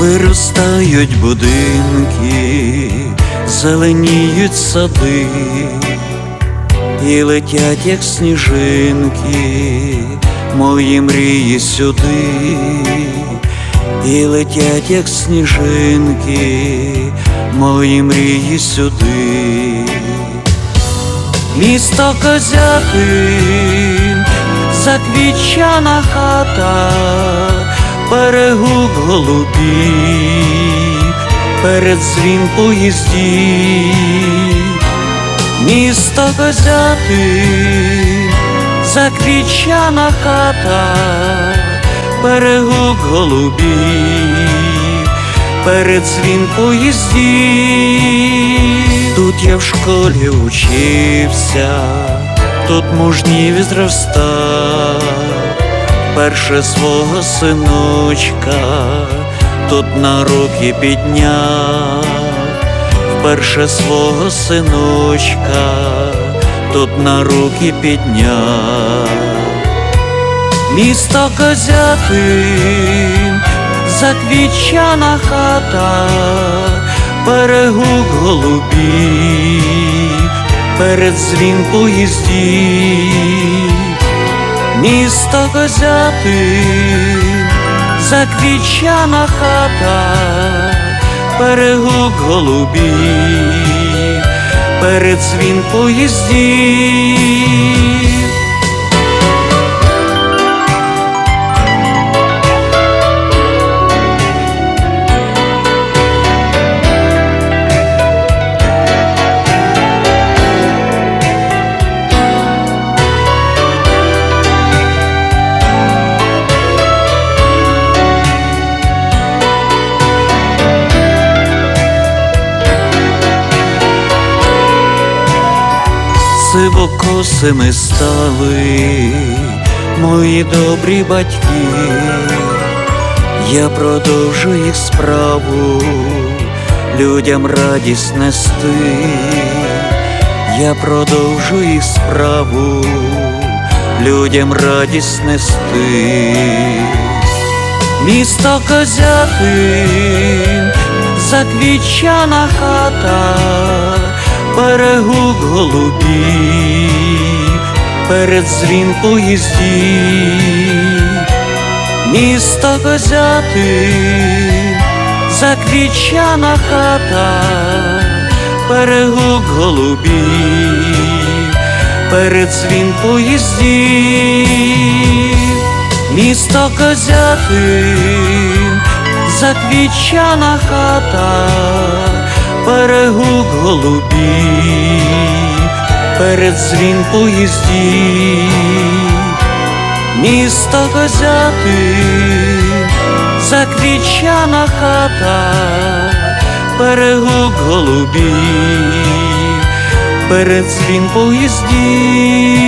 Виростають будинки, зеленіють сади, і летять, як сніжинки, мої мрії сюди, і летять, як сніжинки, мої мрії сюди. Місто Козятин, заквічана хата, перегук голубів, передзвін поїздів. Місто Козятин, заквічана хата, перегук голубів, передзвін поїздів. Тут я в школі учився, тут мужнів зростав, перше свого синочка, тут на руки підняв, вперше свого синочка, тут на руки підняв. Місто Козятин, заквічана хата, перегук голубів, передзвін поїздів. Місто Козятин, заквічана хата, перегук голубів, передзвін поїздів. Сивокосими стали мої добрі батьки, я продовжу їх справу, людям радість нести, я продовжу їх справу, людям радість нести. Місто Козятин, заквічана хата, перегук голубів, передзвін поїздів. Місто Козятин, заквічана хата, перегук голубів, передзвін поїздів. Місто Козятин, заквічана хата, перегук голубів, передзвін поїздів. Місто Козятин, заквічана хата, перегук голубів, передзвін поїздів.